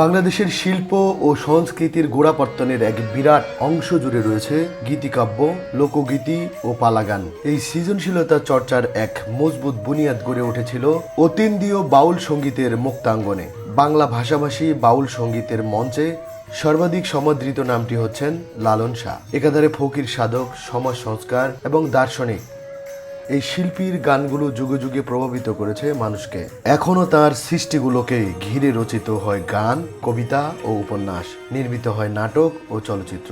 বাংলাদেশের শিল্প ও সংস্কৃতির গোড়াপত্তনের এক বিরাট অংশ জুড়ে রয়েছে গীতিকাব্য, লোকগীতি ও পালাগান। এই সৃজনশীলতা চর্চার এক মজবুত বুনিয়াদ গড়ে উঠেছিল অতীন্দ্রিয় বাউল সঙ্গীতের মুক্তাঙ্গনে। বাংলা ভাষাভাষী বাউল সঙ্গীতের মঞ্চে সর্বাধিক সমাদৃত নামটি হচ্ছেন লালন শাহ। একাধারে ফকির সাধক, সমাজ সংস্কার এবং দার্শনিক। এই শিল্পীর গানগুলো যুগে যুগে প্রভাবিত করেছে মানুষকে। এখনও তার সৃষ্টিগুলোকে ঘিরে রচিত হয় গান, কবিতা ও উপন্যাস। নির্মিত হয় নাটক ও চলচ্চিত্র।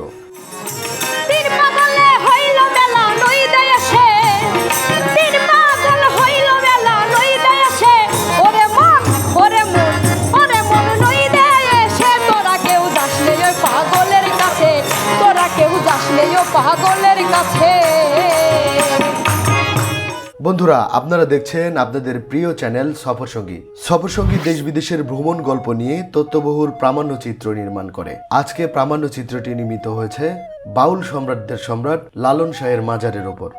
বন্ধুরা, আপনারা দেখছেন আপনাদের প্রিয় চ্যানেল সফর সঙ্গী সফর সঙ্গী দেশ বিদেশের ভ্রমণ গল্প নিয়ে তথ্যবহুল প্রামাণ্য চিত্র নির্মাণ করে। আজকে প্রামাণ্য চিত্রটি নির্মিত হয়েছে বাউল সম্রাটদের সম্রাট লালন শাহের মাজারের ওপর।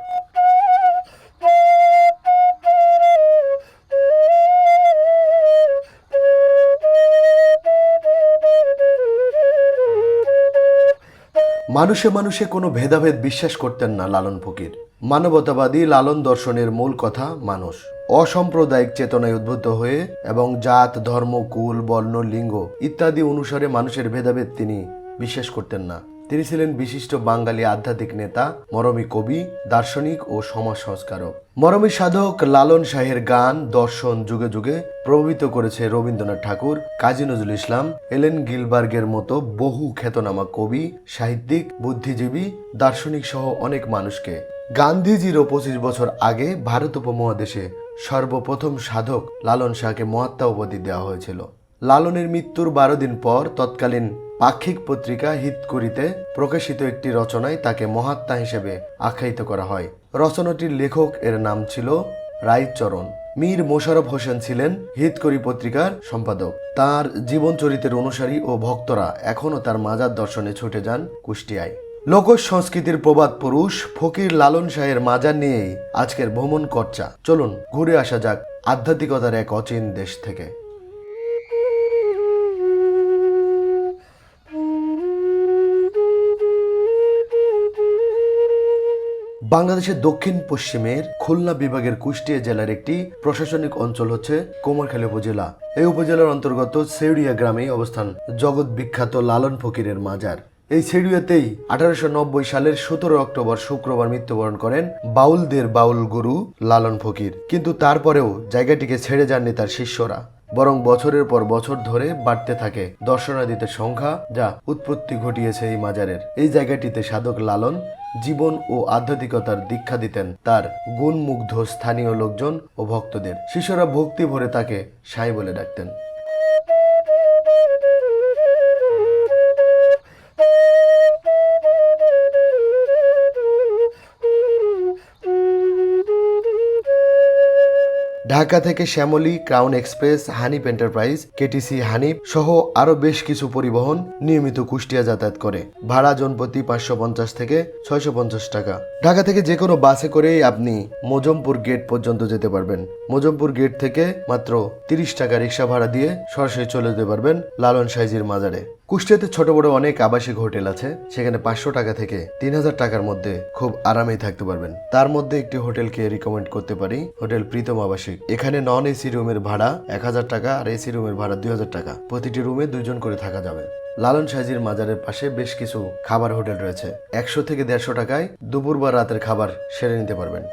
মানুষে মানুষে কোনো ভেদাভেদ বিশ্বাস করতেন না লালন ফকির। মানবতাবাদী লালন দর্শনের মূল কথা মানুষ। অসাম্প্রদায়িক চেতনায় উদ্বুদ্ধ হয়ে এবং জাত, ধর্ম, কুল, বর্ণ, লিঙ্গ ইত্যাদি অনুসারে মানুষের ভেদাভেদ তিনি বিশ্বাস করতেন না। তিনি ছিলেন বিশিষ্ট বাঙালি আধ্যাত্মিক নেতা, মরমী কবি, দার্শনিক ও সমাজ সংস্কারক। মরমী সাধক লালন শাহের গান, দর্শন যুগে যুগে প্রভাবিত করেছে রবীন্দ্রনাথ ঠাকুর, কাজী নজরুল ইসলাম, এলেন গিলবার্গের মতো বহু খ্যাতনামা কবি, সাহিত্যিক, বুদ্ধিজীবী, দার্শনিক সহ অনেক মানুষকে। গান্ধীজিরও পঁচিশ বছর আগে ভারত উপমহাদেশে সর্বপ্রথম সাধক লালন শাহকে মহাত্মা উপাধি দেওয়া হয়েছিল। লালনের মৃত্যুর বারো দিন পর তৎকালীন পাক্ষিক পত্রিকা হিত করিতে প্রকাশিত একটি রচনায় তাকে মহাত্মা হিসেবে আখ্যায়িত করা হয়। রচনাটির লেখক এর নাম ছিল রায়চরণ। মীর মোশাররফ হোসেন ছিলেন হিতকরি পত্রিকার সম্পাদক। তার জীবন চরিত্রের অনুসারী ও ভক্তরা এখনও তার মাজার দর্শনে ছুটে যান কুষ্টিয়ায়। লোক সংস্কৃতির প্রবাদ পুরুষ ফকির লালন শাহের মাজার নিয়েই আজকের ভ্রমণ কর্চা চলুন, ঘুরে আসা যাক আধ্যাত্মিকতার এক অচিন দেশ থেকে। বাংলাদেশের দক্ষিণ পশ্চিমের খুলনা বিভাগের কুষ্টিয়া জেলার একটি প্রশাসনিক অঞ্চল হচ্ছে কোমরখালী উপজেলা। এই উপজেলার অন্তর্গত সেউড়িয়া গ্রামে অবস্থান জগৎ বিখ্যাত লালন ফকিরের মাজার। এই সেউড়িয়াতেই আঠারোশো সালের সতেরো অক্টোবর শুক্রবার মৃত্যুবরণ করেন বাউলদের বাউল গুরু লালন ফকির। কিন্তু তারপরেও জায়গাটিকে ছেড়ে যাননি তার শিষ্যরা। বরং বছরের পর বছর ধরে বাড়তে থাকে দর্শনার্থীদের সংখ্যা যা উৎপত্তি ঘটিয়েছে এই মাজারের। এই জায়গাটিতে সাধক লালন জীবন ও আধ্যাত্মিকতার দীক্ষা দিতেন তার গুণমুগ্ধ স্থানীয় লোকজন ও ভক্তদের। শিষ্যরা ভক্তি ভরে তাকে সাই বলে ডাকতেন। ঢাকা থেকে Shyamoli, crown express Hanif enterprise, KTC Hanif সহ আরও বেশ কিছু পরিবহন নিয়মিত কুষ্টিয়া যাতায়াত করে। ভাড়া জনপ্রতি পাঁচশো পঞ্চাশ থেকে ছয়শো পঞ্চাশ টাকা। ঢাকা থেকে যে কোনো বাসে করেই আপনি মোজমপুর গেট পর্যন্ত যেতে পারবেন। মোজমপুর গেট থেকে মাত্র তিরিশ টাকা রিক্সা ভাড়া দিয়ে সরাসরি চলে যেতে পারবেন লালন সাইজির মাজারে। কুষ্টিয়াতে ছোট বড় অনেক আবাসিক হোটেল আছে, সেখানে পাঁচশো টাকা থেকে তিন হাজার টাকার মধ্যে খুব আরামেই থাকতে পারবেন। তার মধ্যে একটি হোটেলকে রিকমেন্ড করতে পারি, হোটেল প্রীতম আবাসিক। এখানে নন এসি রুমের ভাড়া এক হাজার টাকা আর এসি রুমের ভাড়া দুই হাজার টাকা। প্রতিটি রুমে দুইজন করে থাকা যাবে। লালন সাজির মাজারের পাশে বেশ কিছু খাবার হোটেল রয়েছে। একশো থেকে দেড়শো টাকায় দুপুর বা রাতের খাবার সেরে নিতে পারবেন।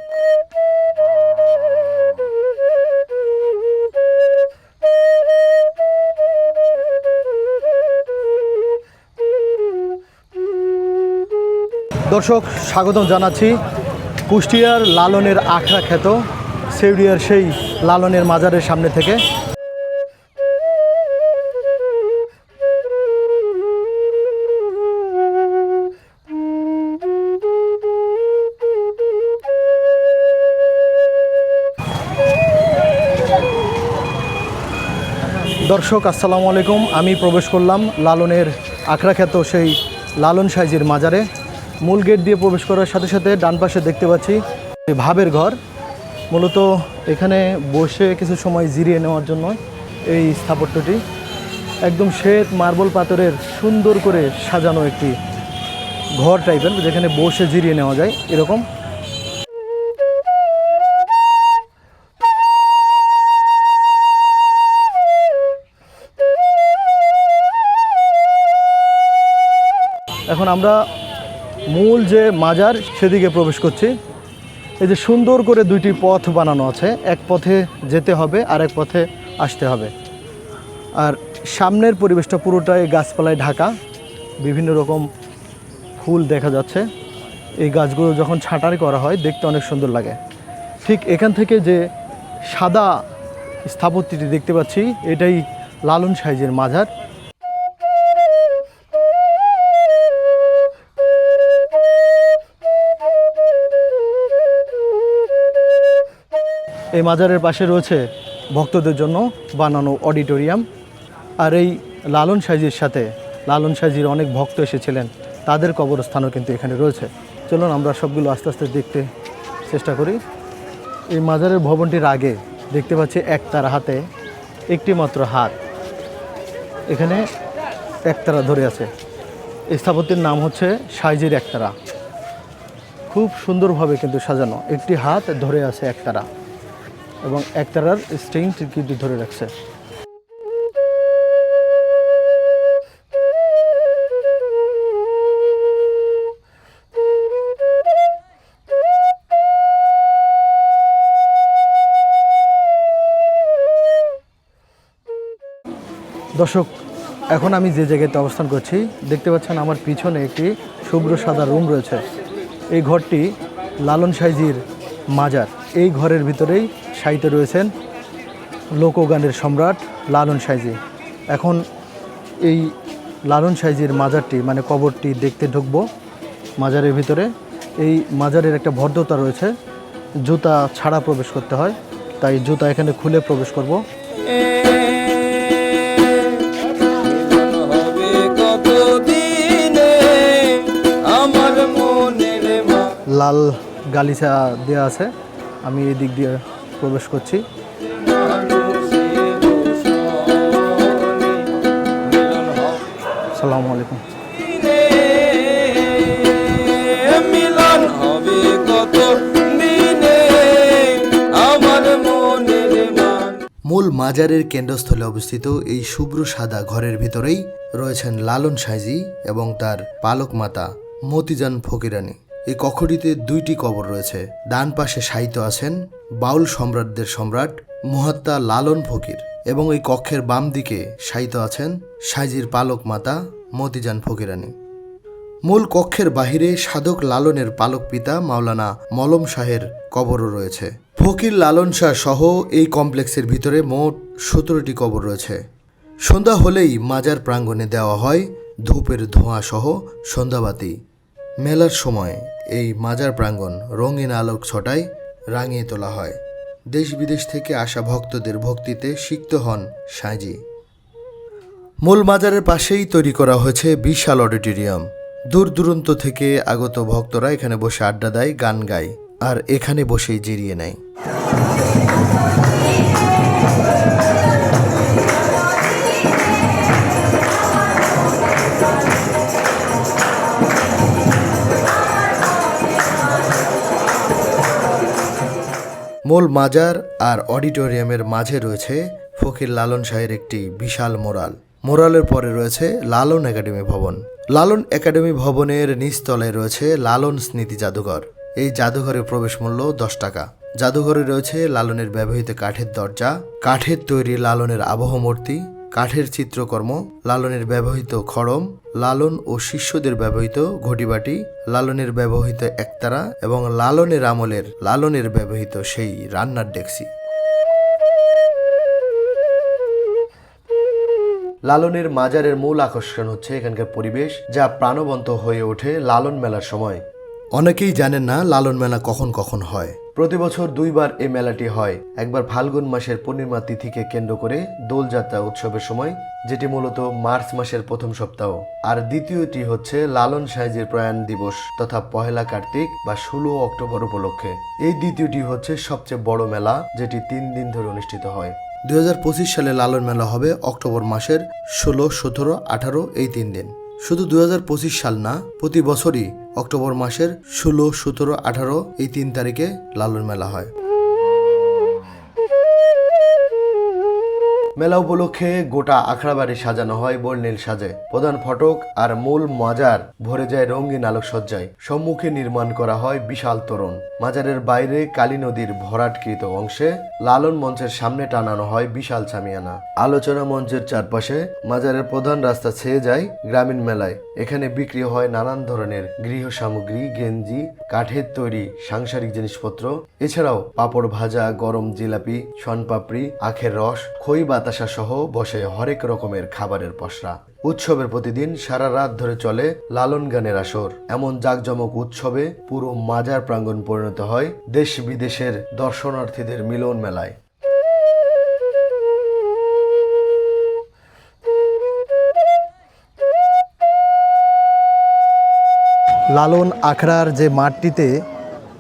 দর্শক, স্বাগতম জানাচ্ছি কুষ্টিয়ার লালনের আখড়া খ্যাত, সেউরিয়ার সেই লালনের মাজারের সামনে থেকে। দর্শক, আসসালামু আলাইকুম। আমি প্রবেশ করলাম লালনের আখড়া খ্যাত সেই লালন সাইজির মাজারে। মূল গেট দিয়ে প্রবেশ করার সাথে সাথে ডান পাশে দেখতে পাচ্ছি ভাবের ঘর। মূলত এখানে বসে কিছু সময় জিরিয়ে নেওয়ার জন্য এই স্থাপত্যটি। একদম শ্বেত মার্বেল পাথরের সুন্দর করে সাজানো একটি ঘর টাইপের যেখানে বসে জিরিয়ে নেওয়া যায় এরকম। এখন আমরা মূল যে মাজার, সেদিকে প্রবেশ করছি। এই যে সুন্দর করে দুইটি পথ বানানো আছে। এক পথে যেতে হবে আর এক পথে আসতে হবে। আর সামনের পরিবেশটা পুরোটাই গাছপালায় ঢাকা। বিভিন্ন রকম ফুল দেখা যাচ্ছে। এই গাছগুলো যখন ছাঁটাই করা হয়, দেখতে অনেক সুন্দর লাগে। ঠিক এখান থেকে যে সাদা স্থাপত্যটি দেখতে পাচ্ছি, এটাই লালন সাইজের মাজার। এই মাজারের পাশে রয়েছে ভক্তদের জন্য বানানো অডিটোরিয়াম। আর এই লালন সাইজির সাথে, লালন সাইজির অনেক ভক্ত এসেছিলেন, তাদের কবরস্থানও কিন্তু এখানে রয়েছে। চলুন আমরা সবগুলো আস্তে আস্তে দেখতে চেষ্টা করি। এই মাজারের ভবনটির আগে দেখতে পাচ্ছি একতারা হাতে, একটি মাত্র হাত। এখানে একতারা ধরে আছে। এই স্থাপত্যের নাম হচ্ছে সাইজির একতারা খুব সুন্দরভাবে কিন্তু সাজানো। একটি হাত ধরে আছে একতারা এবং একতারার স্ট্রিং কিন্তু ধরে রাখছে। দর্শক, এখন আমি যে জায়গাতে অবস্থান করছি, দেখতে পাচ্ছেন আমার পিছনে একটি শুভ্র সাদা রুম রয়েছে। এই ঘরটি লালন সাইজির মাজার। এই ঘরের ভিতরেই সাইতে রয়েছেন লোকগানের সম্রাট লালন সাইজি। এখন এই লালন সাইজির মাজারটি মানে কবরটি দেখতে ঢুকবো মাজারের ভিতরে। এই মাজারের একটা ভদ্রতা রয়েছে, জুতা ছাড়া প্রবেশ করতে হয়, তাই জুতা এখানে খুলে প্রবেশ করব। লাল গালিচা দেওয়া আছে, আমি এই দিক দিয়ে প্রবেশ করছি। সালামু আলাইকুম। মিলন হবে কত মূল মাজারের কেন্দ্রস্থলে অবস্থিত এই শুভ্র সাদা ঘরের ভিতরেই রয়েছেন লালন সাইজি এবং তার পালক মাতা মতিজান ফকিরানী। এই কক্ষটিতে দুইটি কবর রয়েছে। ডান পাশে সাহিত্য আছেন বাউল সম্রাটদের সম্রাট মহাত্মা লালন ফকির এবং এই কক্ষের বাম দিকে সাহিত্য আছেন সাইজির পালক মাতা মতিজান ফকিরানী। মূল কক্ষের বাহিরে সাধক লালনের পালক পিতা মাওলানা মলম শাহের কবরও রয়েছে। ফকির লালন শাহ সহ এই কমপ্লেক্সের ভিতরে মোট সতেরোটি কবর রয়েছে। সন্ধ্যা হলেই মাজার প্রাঙ্গণে দেওয়া হয় ধূপের ধোঁয়া সহ সন্ধ্যাবাতি। মেলার সময় এই মাজার প্রাঙ্গণ রঙিন আলোক ছটায় রাঙিয়ে তোলা হয়। দেশ বিদেশ থেকে আসা ভক্তদের ভক্তিতে সিক্ত হন সাঁজি মূল মাজারের পাশেই তৈরি করা হয়েছে বিশাল অডিটোরিয়াম। দূর দূরন্ত থেকে আগত ভক্তরা এখানে বসে আড্ডা দেয়, গান গায়, আর এখানে বসেই জিরিয়ে নেয়। মূল মাজার আর অডিটোরিয়ামের মাঝে রয়েছে ফকির লালন শাহের একটি বিশাল মোরাল মোরালের পরে রয়েছে লালন একাডেমি ভবন। লালন একাডেমি ভবনের নিচতলায় রয়েছে লালন স্মৃতি জাদুঘর। এই জাদুঘরে প্রবেশ মূল্য দশ টাকা। জাদুঘরে রয়েছে লালনের ব্যবহৃত কাঠের দরজা, কাঠের তৈরি লালনের আবহ মূর্তি কাঠের চিত্রকর্ম, লালনের ব্যবহৃত খড়ম, লালন ও শিষ্যদের ব্যবহৃত ঘটিবাটি, লালনের ব্যবহৃত একতারা এবং লালনের আমলের, লালনের ব্যবহৃত সেই রান্নার ডেক্সি লালনের মাজারের মূল আকর্ষণ হচ্ছে এখানকার পরিবেশ, যা প্রাণবন্ত হয়ে ওঠে লালন মেলার সময়। অনেকেই জানেন না লালন মেলা কখন কখন হয়। প্রতি বছর দুইবার এই মেলাটি হয়। একবার ফাল্গুন মাসের পূর্ণিমা তিথিকে কেন্দ্র করে দোলযাত্রা উৎসবের সময়, যেটি মূলত মার্চ মাসের প্রথম সপ্তাহ। আর দ্বিতীয়টি হচ্ছে লালন সাহেজের প্রয়াণ দিবস তথা পহেলা কার্তিক বা ষোলো অক্টোবর উপলক্ষে। এই দ্বিতীয়টি হচ্ছে সবচেয়ে বড় মেলা, যেটি তিন দিন ধরে অনুষ্ঠিত হয়। দুই হাজার পঁচিশ সালে লালন মেলা হবে অক্টোবর মাসের ষোলো, সতেরো, আঠারো এই তিন দিন। শুধু দু হাজার পঁচিশ সাল না, প্রতি বছরই অক্টোবর মাসের ষোলো, সতেরো, আঠারো এই তিন তারিখে লালন মেলা হয়। মেলা উপলক্ষে গোটা আখড়াবাড়ি সাজানো হয় বর্ণিল সাজে। প্রধান ফটক আর মূল মাজার ভরে যায় রঙিন আলোকসজ্জায়। সম্মুখে নির্মাণ করা হয় বিশাল তোরণ। মাজারের বাইরে কালী নদীর ভরাটকৃত অংশে লালন মঞ্চের সামনে টানানো হয় বিশাল ছামিয়ানা। আলোচনা মঞ্চের চারপাশে মাজারের প্রধান রাস্তা ছেয়ে যায় গ্রামীণ মেলায়। এখানে বিক্রি হয় নানান ধরনের গৃহ সামগ্রী, গেঞ্জি কাঠের তৈরি সাংসারিক জিনিসপত্র, এছাড়াও পাপড় ভাজা, গরম জিলাপি, শনপাপড়ি, আখের রস, খই বাতাসা সহ বসে হরেক রকমের খাবারের পসরা। উৎসবের প্রতিদিন সারা রাত ধরে চলে লালন গানের আসর। এমন জাঁকজমক উৎসবে পুরো মাজার প্রাঙ্গণ পরিণত হয় দেশ বিদেশের দর্শনার্থীদের মিলন মেলায়। লালন আখড়ার যে মাঠটিতে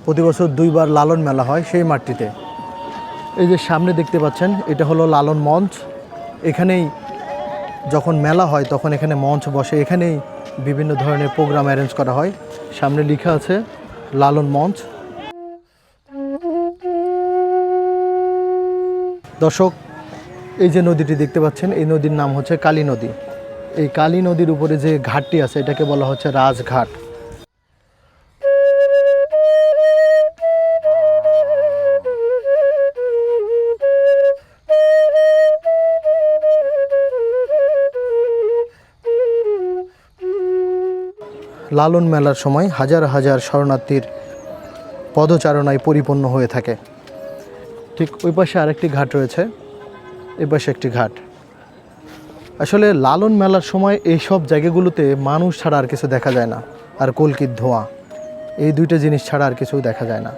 প্রতি বছর দুইবার লালন মেলা হয়, সেই মাঠটিতে। এই যে সামনে দেখতে পাচ্ছেন, এটা হলো লালন মঞ্চ। এখানেই যখন মেলা হয়, তখন এখানে মঞ্চ বসে। এখানেই বিভিন্ন ধরনের প্রোগ্রাম অ্যারেঞ্জ করা হয়। সামনে লেখা আছে, লালন মঞ্চ। দর্শক, এই যে নদীটি দেখতে পাচ্ছেন, এই নদীর নাম হচ্ছে কালী নদী। এই কালী নদীর উপরে যে ঘাটটি আছে, এটাকে বলা হচ্ছে রাজঘাট। লালন মেলার সময় হাজার হাজার শরণার্থীর পদচারণায় পরিপূর্ণ হয়ে থাকে। ঠিক ওই পাশে আরেকটি ঘাট রয়েছে। এই পাশে একটি ঘাট। আসলে লালন মেলার সময় এই সব জায়গাগুলোতে মানুষ ছাড়া আর কিছু দেখা যায় না। আর কলকির ধোঁয়া। এই দুইটা জিনিস ছাড়া আর কিছু দেখা যায় না।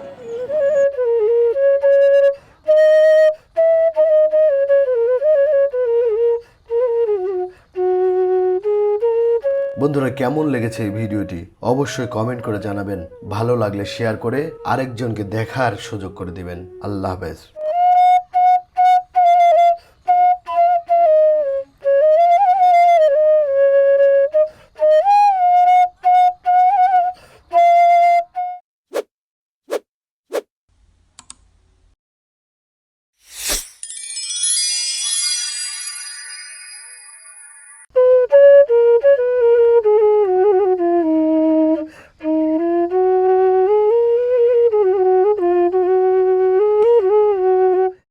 বন্ধুরা, কেমন লেগেছে এই ভিডিওটি? অবশ্যই কমেন্ট করে জানাবেন। ভালো লাগলে শেয়ার করে আরেকজনকে দেখার সুযোগ করে দিবেন। আল্লাহ হাফেজ।